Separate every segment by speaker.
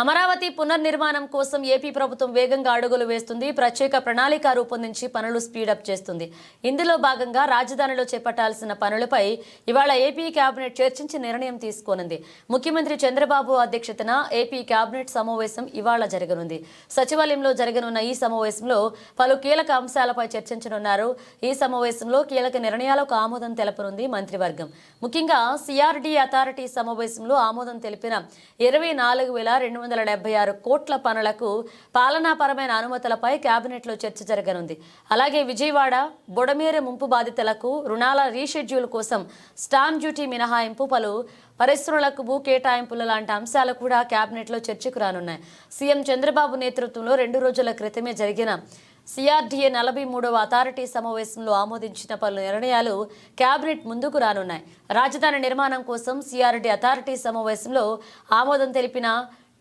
Speaker 1: అమరావతి పునర్నిర్మాణం కోసం ఏపీ ప్రభుత్వం వేగంగా అడుగులు వేస్తుంది ప్రత్యేక ప్రణాళిక రూపొందించి పనులు స్పీడప్ చేస్తుంది. ఇందులో భాగంగా రాజధానిలో చేపట్టాల్సిన పనులపై ఇవాళ ఏపీ కేబినెట్ చర్చించి నిర్ణయం తీసుకోనుంది. ముఖ్యమంత్రి చంద్రబాబు అధ్యక్షతన ఏపీ కేబినెట్ సమావేశం ఇవాళ జరగనుంది. సచివాలయంలో జరగనున్న ఈ సమావేశంలో పలు కీలక అంశాలపై చర్చించనున్నారు. ఈ సమావేశంలో కీలక నిర్ణయాలకు ఆమోదం తెలపనుంది మంత్రివర్గం. ముఖ్యంగా సిఆర్డీ అథారిటీ సమావేశంలో ఆమోదం తెలిపిన ఇరవై నాలుగు వేల రెండు వందల డెబ్బై ఆరు కోట్ల పనులకు పాలనాపరమైన అనుమతులపై కేబినెట్లో చర్చ జరగనుంది. అలాగే విజయవాడ బుడమేర ముంపు బాధితులకు రుణాల రీషెడ్యూల్ కోసం స్టాంప్ డ్యూటీ మినహాయింపు పలు పరిశ్రమలకు భూ కేటాయింపుల లాంటి అంశాలు కూడా కేబినెట్లో చర్చకు రానున్నాయి. సీఎం చంద్రబాబు నేతృత్వంలో రెండు రోజుల క్రితమే జరిగిన సిఆర్డీఏ నలభై మూడవ అథారిటీ సమావేశంలో ఆమోదించిన పలు నిర్ణయాలు కేబినెట్ ముందుకు రానున్నాయి. రాజధాని నిర్మాణం కోసం సిఆర్డీ అథారిటీ సమావేశంలో ఆమోదం తెలిపిన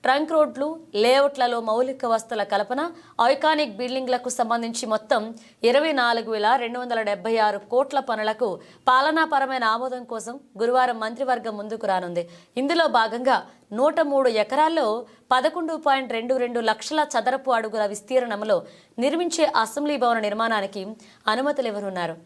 Speaker 1: ట్రంక్ రోడ్లు లేఅవుట్లలో మౌలిక వస్తుల కల్పన ఐకానిక్ బిల్డింగ్లకు సంబంధించి మొత్తం ఇరవై నాలుగు వేల రెండు వందల డెబ్బై ఆరు కోట్ల పనులకు పాలనాపరమైన ఆమోదం కోసం గురువారం మంత్రివర్గం ముందుకు రానుంది. ఇందులో భాగంగా నూట మూడు ఎకరాల్లో పదకొండు పాయింట్ రెండు రెండు లక్షల చదరపు అడుగుల విస్తీర్ణంలో నిర్మించే అసెంబ్లీ భవన నిర్మాణానికి అనుమతులు ఇవ్వనున్నారు